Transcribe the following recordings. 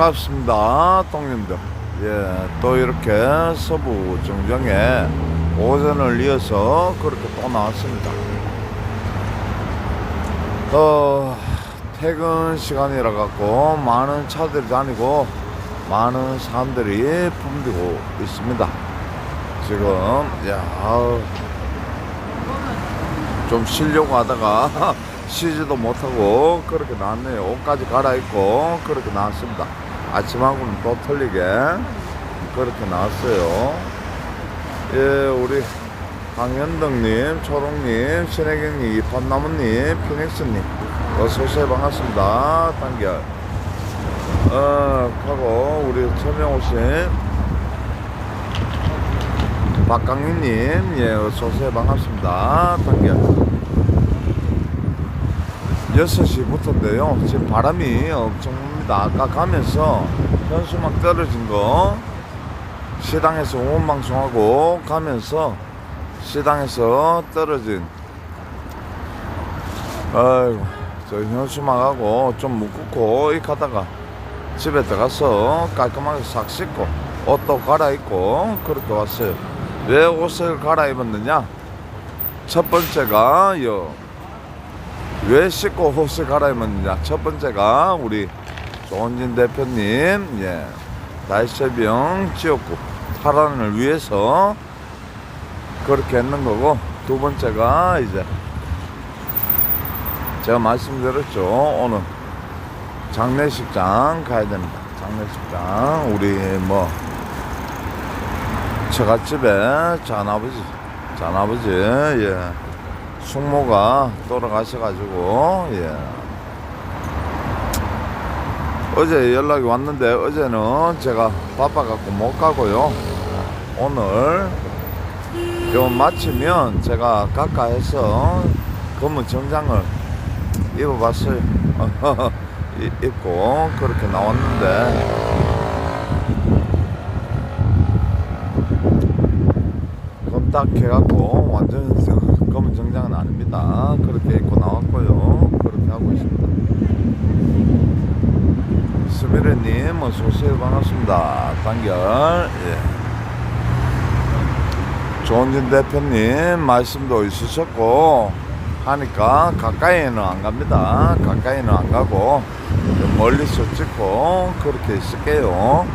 반갑습니다, 동님들. 예, 또 이렇게 서부 정정에 오전을 이어서 그렇게 또 나왔습니다. 어, 퇴근 시간이라 갖고 많은 차들이 다니고 많은 사람들이 붐비고 있습니다. 지금, 야, 좀 쉬려고 하다가 쉬지도 못하고 그렇게 나왔네요. 옷까지 갈아입고 그렇게 나왔습니다. 아침하고는 또 틀리게 그렇게 나왔어요. 예, 우리 강현덕님, 초롱님, 신혜경님, 이판나무님, 피닉스님, 어서오세요. 반갑습니다. 단결. 어, 하고, 우리 처음 오신 박강희님, 예, 어서오세요. 반갑습니다. 단결. 6시부터인데요. 지금 바람이 엄청 붑니다. 아까 가면서 현수막 떨어진 거 시당에서 응원방송하고 가면서 시당에서 떨어진 아이고 저 현수막하고 좀 묶고 이 가다가 집에 들어가서 깔끔하게 싹 씻고 옷도 갈아입고 그렇게 왔어요. 왜 옷을 갈아입었느냐? 첫 번째가 요왜 씻고 옷을 갈아입었느냐? 첫 번째가 우리 조원진 대표님, 예, 날씨병 지역구 탈환을 위해서 그렇게 했는 거고, 두 번째가 이제 제가 말씀드렸죠. 오늘 장례식장 가야 됩니다. 장례식장. 우리 뭐, 처갓집에 전아버지, 전아버지, 예. 숙모가 돌아가셔가지고 예. 어제 연락이 왔는데 어제는 제가 바빠갖고 못 가고요 오늘 요 마치면 제가 가까이서 검은 정장을 입어봤어요 이- 입고 그렇게 나왔는데 검딱 해갖고 완전 검은 정장은 아닙니다. 그렇게 입고 나왔고요. 그렇게 하고 있습니다. 수비르님 어서오세요. 반갑습니다. 단결. 예. 조원진 대표님 말씀도 있으셨고 하니까 가까이는 안 갑니다. 가까이는 안 가고 좀 멀리서 찍고 그렇게 있을게요.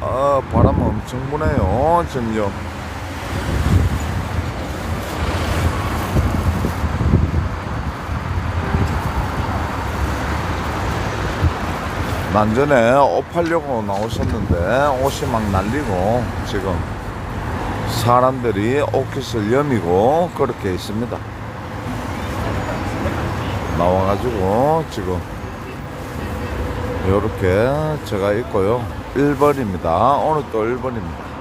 아, 바람 엄청 부네요. 지금 난전에 옷 팔려고 나오셨는데 옷이 막 날리고 지금 사람들이 옷깃을 여미고 그렇게 있습니다. 나와가지고 지금 요렇게 제가 있고요. 1번입니다. 오늘 또 1번입니다.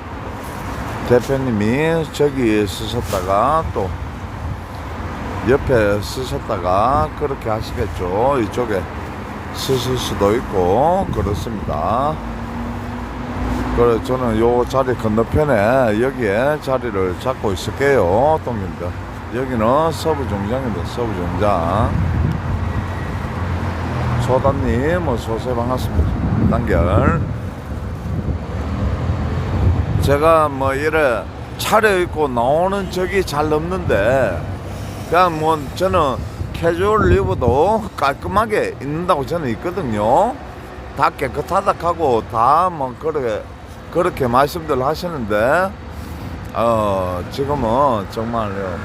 대표님이 저기 쓰셨다가 또 옆에 쓰셨다가 그렇게 하시겠죠. 이쪽에 쓰실 수도 있고 그렇습니다. 그래 저는 요 자리 건너편에 여기에 자리를 잡고 있을게요. 동님들. 여기는 서부 정장입니다. 서부 정장. 소다님 어서 오세요 반갑습니다. 단결. 제가 뭐 이래 차려 입고 나오는 적이 잘 없는데 그냥 뭐 저는 캐주얼 입어도 깔끔하게 입는다고 저는 있거든요. 다 깨끗하다 하고 다 뭐 그렇게 그렇게 말씀들 하시는데 어 지금은 정말요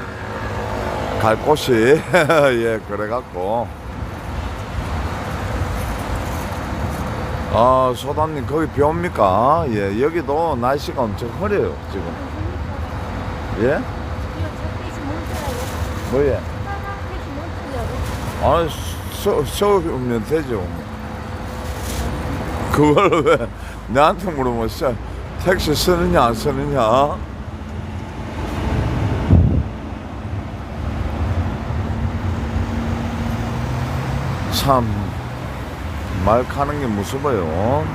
갈 곳이 예 그래갖고. 아 소담님 거기 비 옵니까? 예 여기도 날씨가 엄청 흐려요 지금. 예? 뭐예 아 서, 서우면 되죠 그걸 왜 나한테 물어보셔 택시 쓰느냐 안 쓰느냐 참 말 가는 게 무서워요.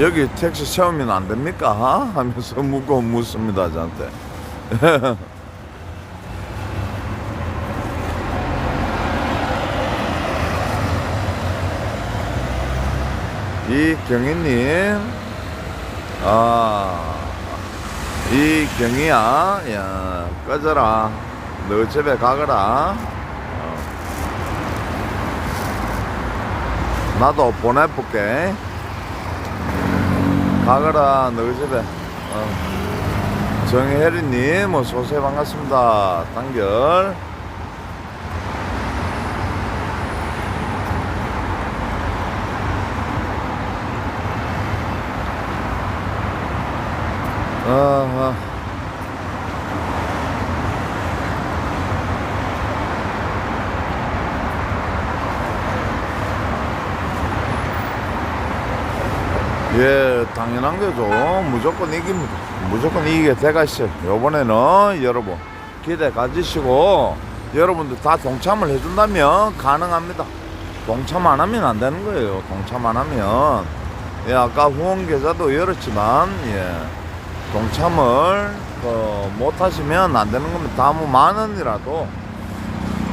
여기 택시 세우면 안 됩니까? 하면서 묻고 묻습니다, 저한테. 이경희님, 아, 이경희야, 야, 꺼져라. 너 집에 가거라. 어. 나도 보내볼게. 가거라, 너 집에. 어. 정혜리님, 어서오세요. 반갑습니다. 단결. 아, 예, 당연한 거죠. 무조건 이깁니다. 무조건 이기게 돼가 있어요. 요번에는 여러분 기대 가지시고 여러분들 다 동참을 해준다면 가능합니다. 동참 안 하면 안 되는 거예요. 동참 안 하면. 예, 아까 후원 계좌도 열었지만, 예, 동참을 어, 못 하시면 안 되는 겁니다. 다뭐 만 원이라도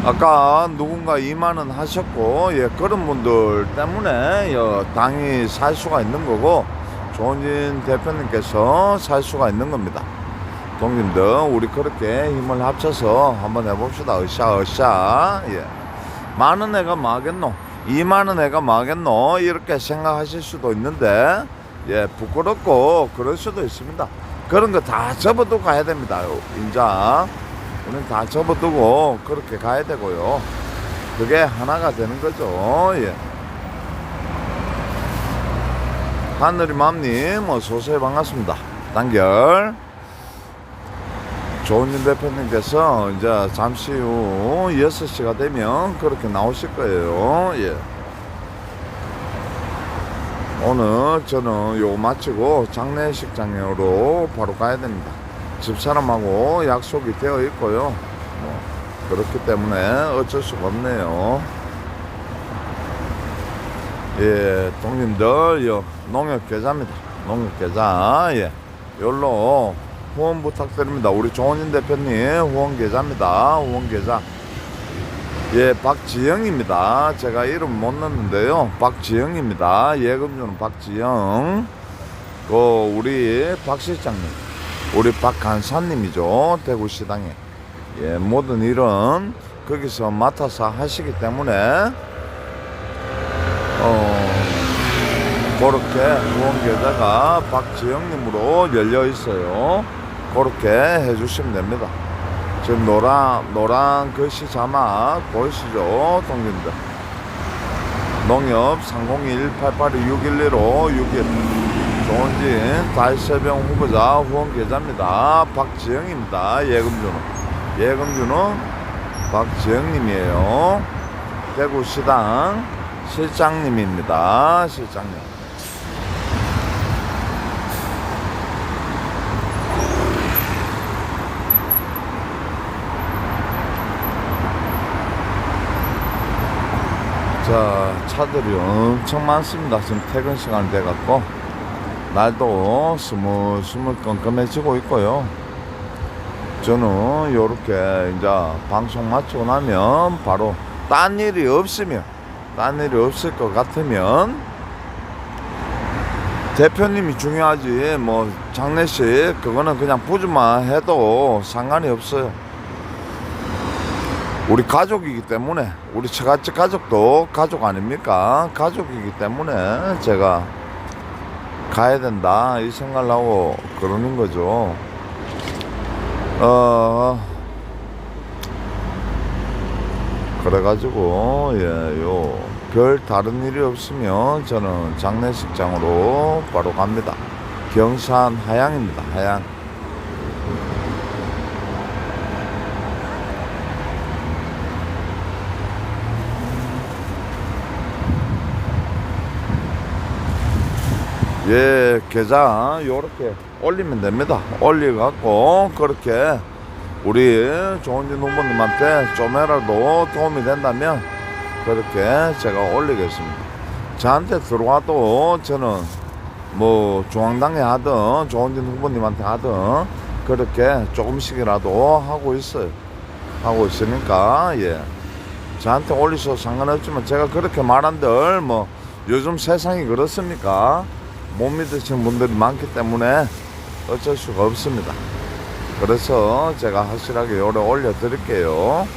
아까 누군가 2만 원 하셨고 예 그런 분들 때문에 여, 당이 살 수가 있는 거고 조은진 대표님께서 살 수가 있는 겁니다. 동님들 우리 그렇게 힘을 합쳐서 한번 해봅시다. 으쌰 으쌰 예. 많은 애가 뭐하겠노 2만원 애가 뭐하겠노 이렇게 생각하실 수도 있는데 예 부끄럽고 그럴 수도 있습니다. 그런 거 다 접어두고 가야 됩니다. 인자 우리는 다 접어두고 그렇게 가야 되고요. 그게 하나가 되는 거죠. 예. 하늘이 맘님 어서 오세요 반갑습니다. 단결 조은진 대표님께서 이제 잠시 후 6시가 되면 그렇게 나오실 거예요. 예. 오늘 저는 요 마치고 장례식장으로 바로 가야 됩니다. 집사람하고 약속이 되어 있고요. 뭐 그렇기 때문에 어쩔 수가 없네요. 예, 동님들, 요 농협 계좌입니다. 농협 계좌, 예. 요로 후원 부탁드립니다. 우리 조은진 대표님 후원 계좌입니다. 후원 계좌. 예, 박지영입니다. 제가 이름 못 넣었는데요. 박지영입니다. 예금주는 박지영. 그 우리 박 실장님, 우리 박 간사님이죠. 대구시당에. 예, 모든 일은 거기서 맡아서 하시기 때문에 어, 그렇게 후원 계좌가 박지영님으로 열려 있어요. 그렇게 해주시면 됩니다. 지금 노란 노란 글씨 자막 보이시죠, 동님들? 농협 301-882-611로 61 조은진 달새병 후보자 후원 계좌입니다. 박지영입니다. 예금주는 예금주는 박지영님이에요. 대구시당 실장님입니다. 실장님. 자, 차들이 엄청 많습니다. 지금 퇴근 시간 돼갖고, 날도 스물스물 껌껌해지고 있고요. 저는 요렇게 이제 방송 마치고 나면 바로 딴 일이 없으면, 딴 일이 없을 것 같으면, 대표님이 중요하지, 뭐, 장례식, 그거는 그냥 부주만 해도 상관이 없어요. 우리 가족이기 때문에 우리 처갓집 가족도 가족 아닙니까? 가족이기 때문에 제가 가야 된다 이 생각을 하고 그러는 거죠. 어 그래가지고 예 요 별 다른 일이 없으면 저는 장례식장으로 바로 갑니다. 경산 하양입니다. 하양. 예, 계좌 요렇게 올리면 됩니다. 올려갖고 그렇게 우리 조은진 후보님한테 좀이라도 도움이 된다면 그렇게 제가 올리겠습니다. 저한테 들어와도 저는 뭐 중앙당에 하든 조은진 후보님한테 하든 그렇게 조금씩이라도 하고 있어요. 하고 있으니까 예. 저한테 올리셔도 상관없지만 제가 그렇게 말한들 뭐 요즘 세상이 그렇습니까? 못 믿으시는 분들이 많기 때문에 어쩔 수가 없습니다. 그래서 제가 확실하게 요래 올려드릴게요.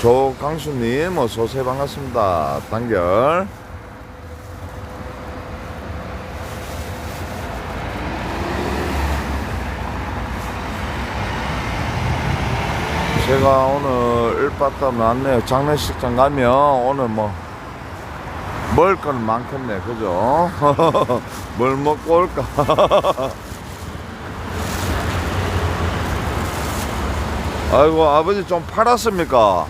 조강수님 어서오세요 반갑습니다. 단결 제가 오늘 일바다 왔네요. 장례식장 가면 오늘 뭐 먹을 건 많겠네. 그죠? 뭘 먹고 올까? 아이고 아버지 좀 팔았습니까?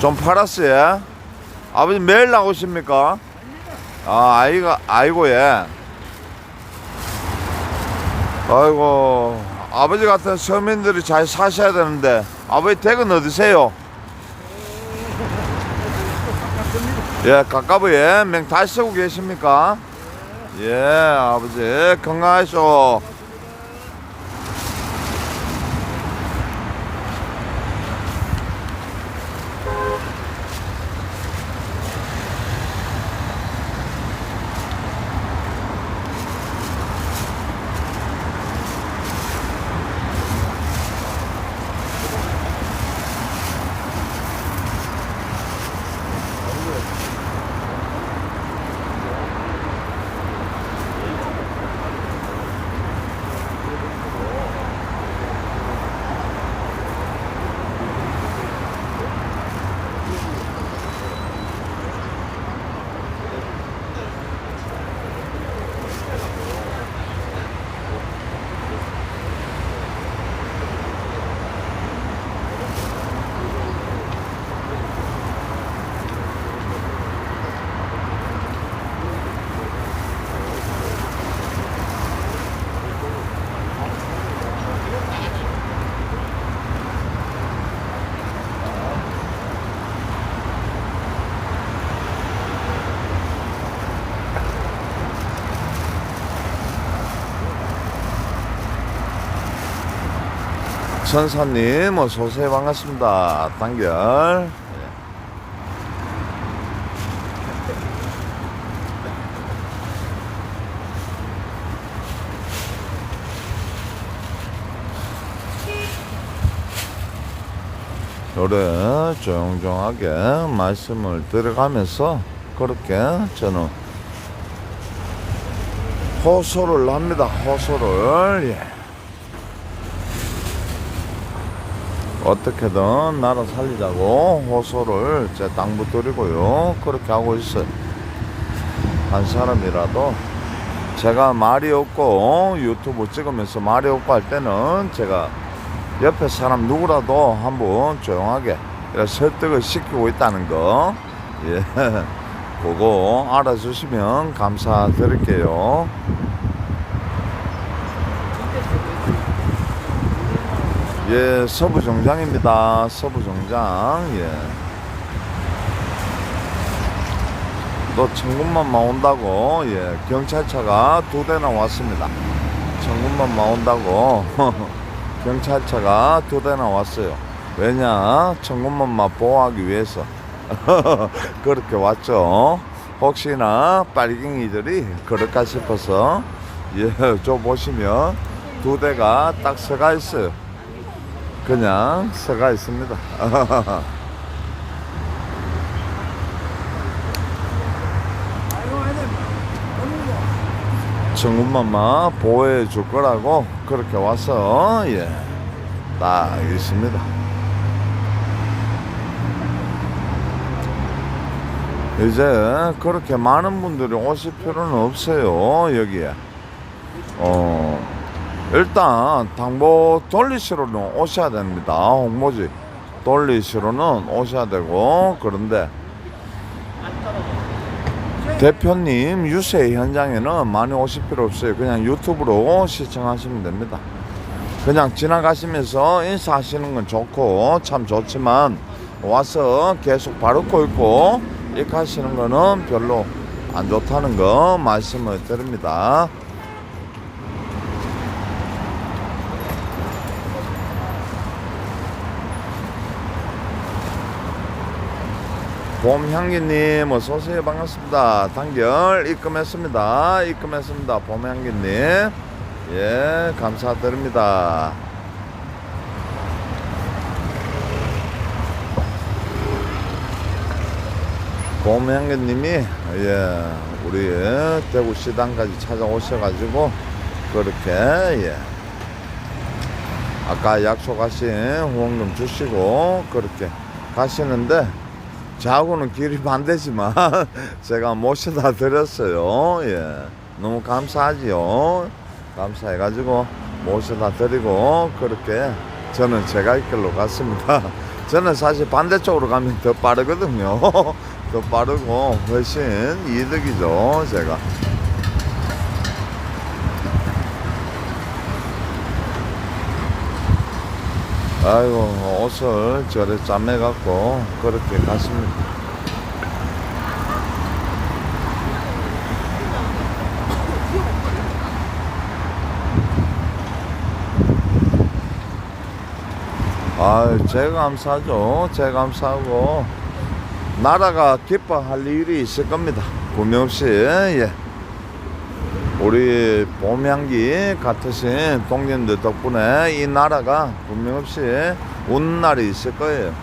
좀 팔았어요? 아버지 매일 나오십니까? 아 아이가 아이고 예. 아이고 아버지 같은 서민들이 잘 사셔야 되는데 아버지 댁은 어디세요? 예 가까워에 맹다 쓰고 계십니까? 예 아버지 건강하시오 천사님 어서오세요 반갑습니다. 단결. 요래 조용조용하게 말씀을 들어가면서 그렇게 저는 호소를 합니다. 호소를. 예. 어떻게든 나라 살리자고 호소를 제 당부 드리고요. 그렇게 하고 있어요. 한 사람이라도 제가 말이 없고 유튜브 찍으면서 말이 없고 할 때는 제가 옆에 사람 누구라도 한번 조용하게 설득을 시키고 있다는 거, 예, 그거 알아주시면 감사드릴게요. 예, 서부 정장입니다. 서부 정장. 예. 또 천군만만 온다고 예, 경찰차가 두 대나 왔습니다. 천군만만 온다고 경찰차가 두 대나 왔어요. 왜냐? 천군만만 보호하기 위해서 그렇게 왔죠. 혹시나 빨갱이들이 그럴까 싶어서 예, 저 보시면 두 대가 딱 서가 있어요. 그냥 서가 있습니다. 천군만마 보호해 줄 거라고 그렇게 와서 예, 딱 있습니다. 이제 그렇게 많은 분들이 오실 필요는 없어요 여기에. 어 일단 당보 돌리시로는 오셔야 됩니다. 홍모지 돌리시로는 오셔야 되고 그런데 대표님 유세 현장에는 많이 오실 필요 없어요. 그냥 유튜브로 시청하시면 됩니다. 그냥 지나가시면서 인사하시는 건 좋고 참 좋지만 와서 계속 바르고 있고 이렇게 하시는 거는 별로 안 좋다는 거 말씀을 드립니다. 봄향기님 어서 오세요. 반갑습니다. 단결 입금했습니다. 입금했습니다. 봄향기님. 예 감사드립니다. 봄향기님이 예 우리 대구 시당까지 찾아오셔가지고 그렇게 예. 아까 약속하신 후원금 주시고 그렇게 가시는데 저하고는 길이 반대지만 제가 모셔다 드렸어요. 예. 너무 감사하지요. 감사해가지고 모셔다 드리고 그렇게 저는 제가 이 길로 갔습니다. 저는 사실 반대쪽으로 가면 더 빠르거든요. 더 빠르고 훨씬 이득이죠. 제가. 아이고 옷을 저래 짜매갖고 그렇게 갔습니다. 아, 제가 감사하죠. 제가 감사하고 나라가 기뻐할 일이 있을 겁니다. 구명없이 예. 우리 봄향기 같으신 동년들 덕분에 이 나라가 분명없이 웃는 날이 있을 거예요.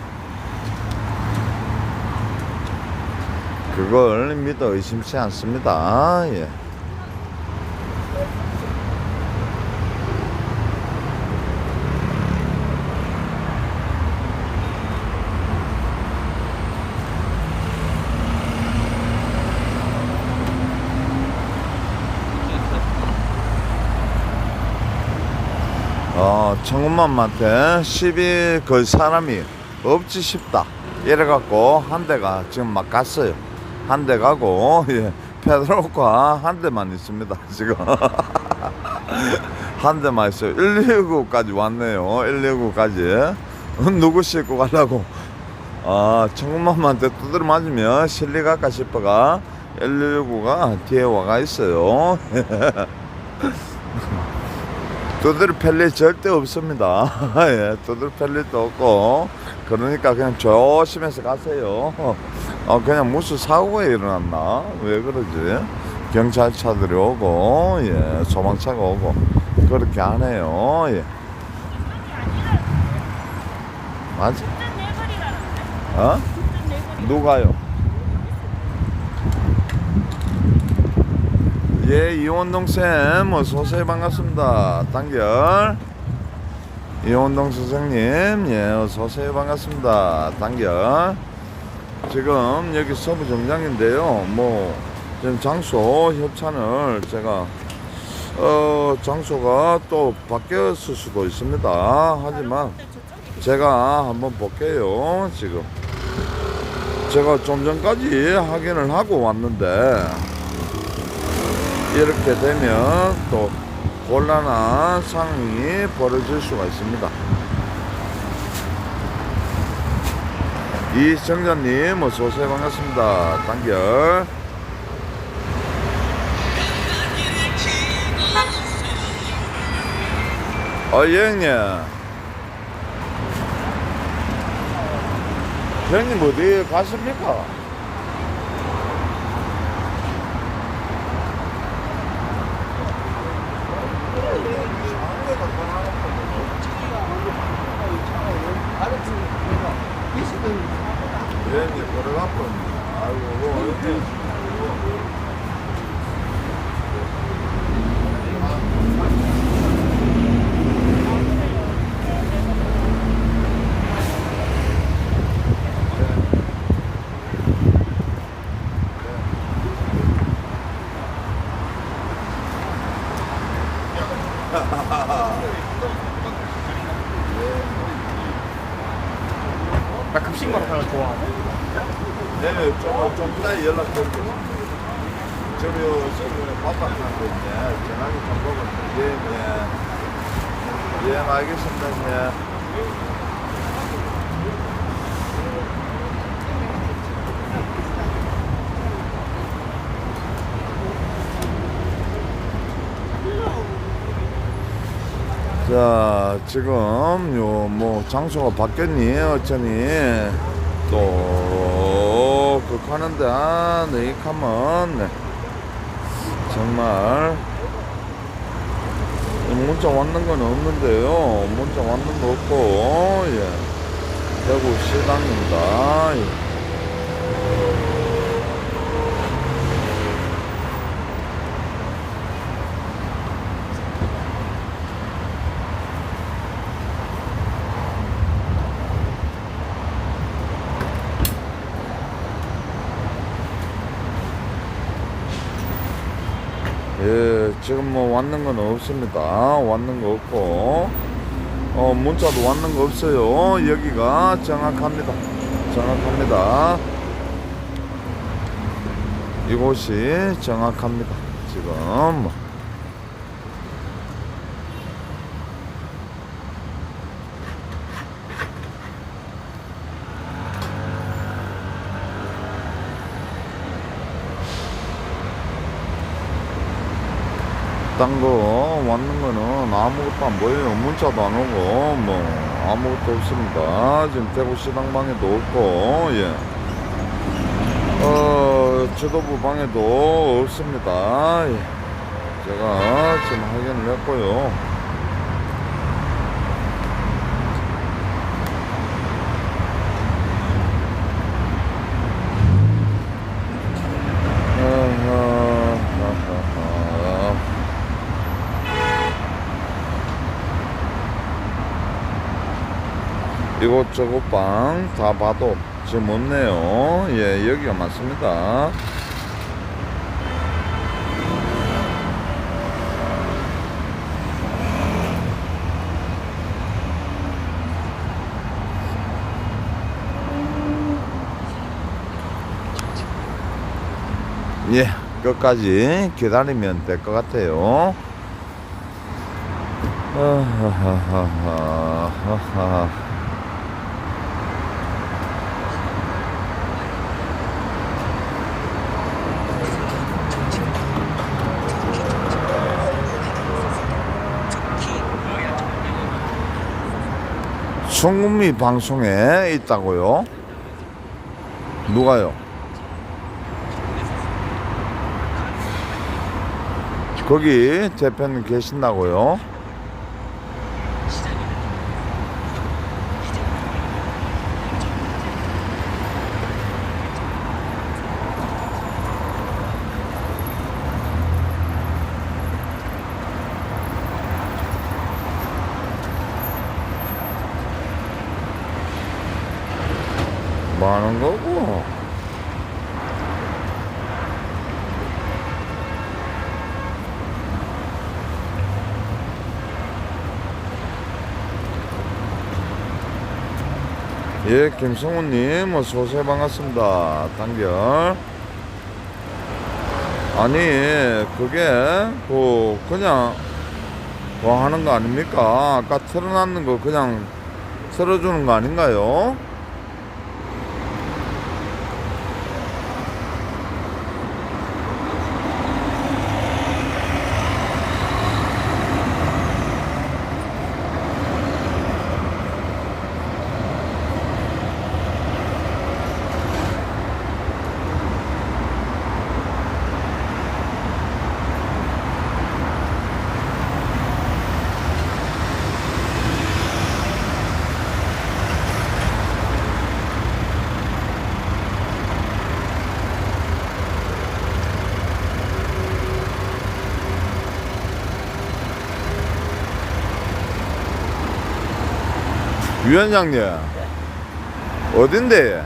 그걸 믿어 의심치 않습니다. 예. 어, 청운맘한테 시비 걸 사람이 없지 싶다. 이래갖고 한 대가 지금 막 갔어요. 한 대 가고, 예, 페드로가 한 대만 있습니다. 지금. 한 대만 있어요. 119까지 왔네요. 119까지. 누구 싣고 가려고. 아, 청운맘한테 두드려 맞으면 실리 갈까 싶어가 119가 뒤에 와가 있어요. 두드릴 펠리 절대 없습니다. 예, 두드릴 펠리도 없고 그러니까 그냥 조심해서 가세요. 어, 그냥 무슨 사고가 일어났나? 왜 그러지? 경찰차들이 오고 예, 소방차가 오고 그렇게 안 해요. 예. 맞아? 어? 누가요? 예, 이원동 쌤, 어서 오세요. 반갑습니다. 단결. 이원동 선생님, 예, 어서 오세요. 반갑습니다. 단결. 지금 여기 서부 정장인데요. 뭐, 지금 장소 협찬을 제가, 어, 장소가 또 바뀌었을 수도 있습니다. 하지만 제가 한번 볼게요. 지금. 제가 좀 전까지 확인을 하고 왔는데, 이렇게 되면 또 곤란한 상황이 벌어질 수가 있습니다. 이정자님 어서 오세요 반갑습니다. 단결. 어, 예, 형님. 형님 어디 가십니까? 있네. 아이고, 여기. 나 급식만 하는 거 좋아하네. 네, 좀, 좀 이따 연락드릴게요. 저기, 저기, 밥값하고 있네. 전화기 좀 먹었네. 예, 예. 예, 알겠습니다. 예. 자, 지금 요 뭐 장소가 바뀌었니 어쩌니 또또 극하는데 아 네 가면 네. 정말 이 문자 왔는 건 없는데요 문자 왔는 거 없고 예 대구 시당입니다 예. 예, 지금 뭐 왔는 건 없습니다. 왔는 거 없고, 어, 문자도 왔는 거 없어요. 여기가 정확합니다. 정확합니다. 이곳이 정확합니다. 지금. 딴 거 왔는 거는 아무것도 안 보여요. 문자도 안 오고, 뭐, 아무것도 없습니다. 지금 대구 시당방에도 없고, 예. 어, 지도부 방에도 없습니다. 예. 제가 지금 확인을 했고요. 아하하하하. 이곳저곳 방 다 봐도 지금 없네요. 예, 여기가 맞습니다. 예, 끝까지 기다리면 될 것 같아요. 아하하하하하. 송금리 방송에 있다고요? 누가요? 거기 대표님 계신다고요? 뭐 하는 거고? 예, 김성훈님, 어서오세요. 반갑습니다. 단결. 아니, 그게, 그, 그냥, 뭐 하는 거 아닙니까? 아까 틀어놨는 거 그냥 틀어주는 거 아닌가요? 위원장님 어딘데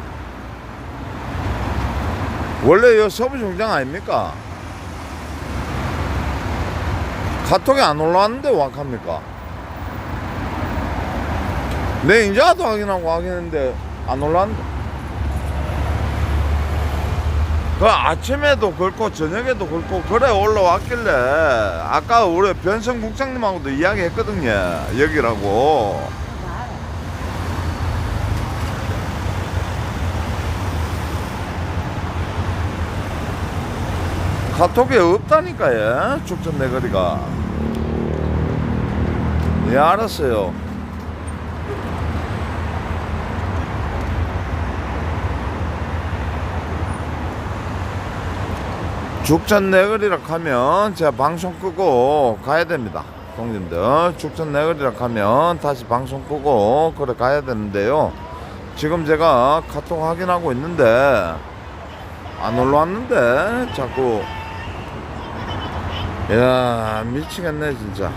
원래 여 서부중장 아닙니까? 카톡에 안 올라왔는데 와합니까? 내 인자도 확인하고 확인했는데 안 올라왔는데. 그 아침에도 그렇고 저녁에도 그렇고 그래 올라왔길래 아까 우리 변성 국장님하고도 이야기했거든요 여기라고 카톡에 없다니까요 축전 내거리가 예 알았어요 죽전 내거리라 하면 제가 방송 끄고 가야 됩니다. 동님들 죽전 내거리라 하면 다시 방송 끄고 그래 가야 되는데요. 지금 제가 카톡 확인하고 있는데 안 올라왔는데 자꾸 야 미치겠네 진짜.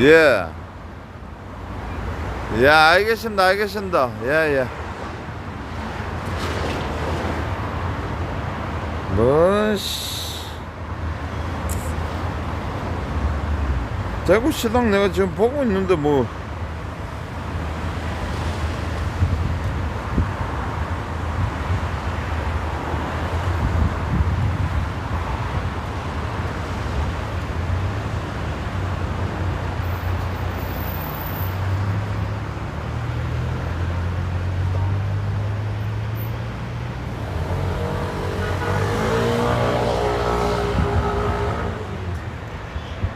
예. 예, 알겠습니다, 알겠습니다. 예, 예. 뭐, 씨. 대구 시당 내가 지금 보고 있는데 뭐.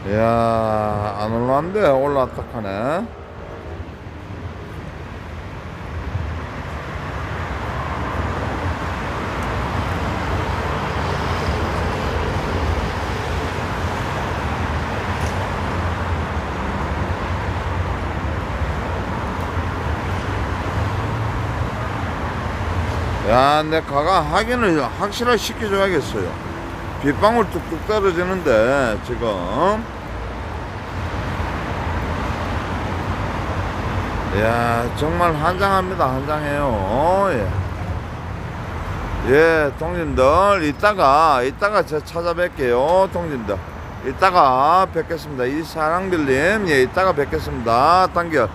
야, 안 올라왔다 하네. 야, 내 가가 확인을 확실하게 시켜줘야겠어요. 빗방울 뚝뚝 떨어지는데 지금 야 정말 한장합니다. 한장해요. 예. 예 동님들 이따가 이따가 제가 찾아뵐게요 동님들. 이따가 뵙겠습니다. 이 사랑빌님 예 이따가 뵙겠습니다. 단결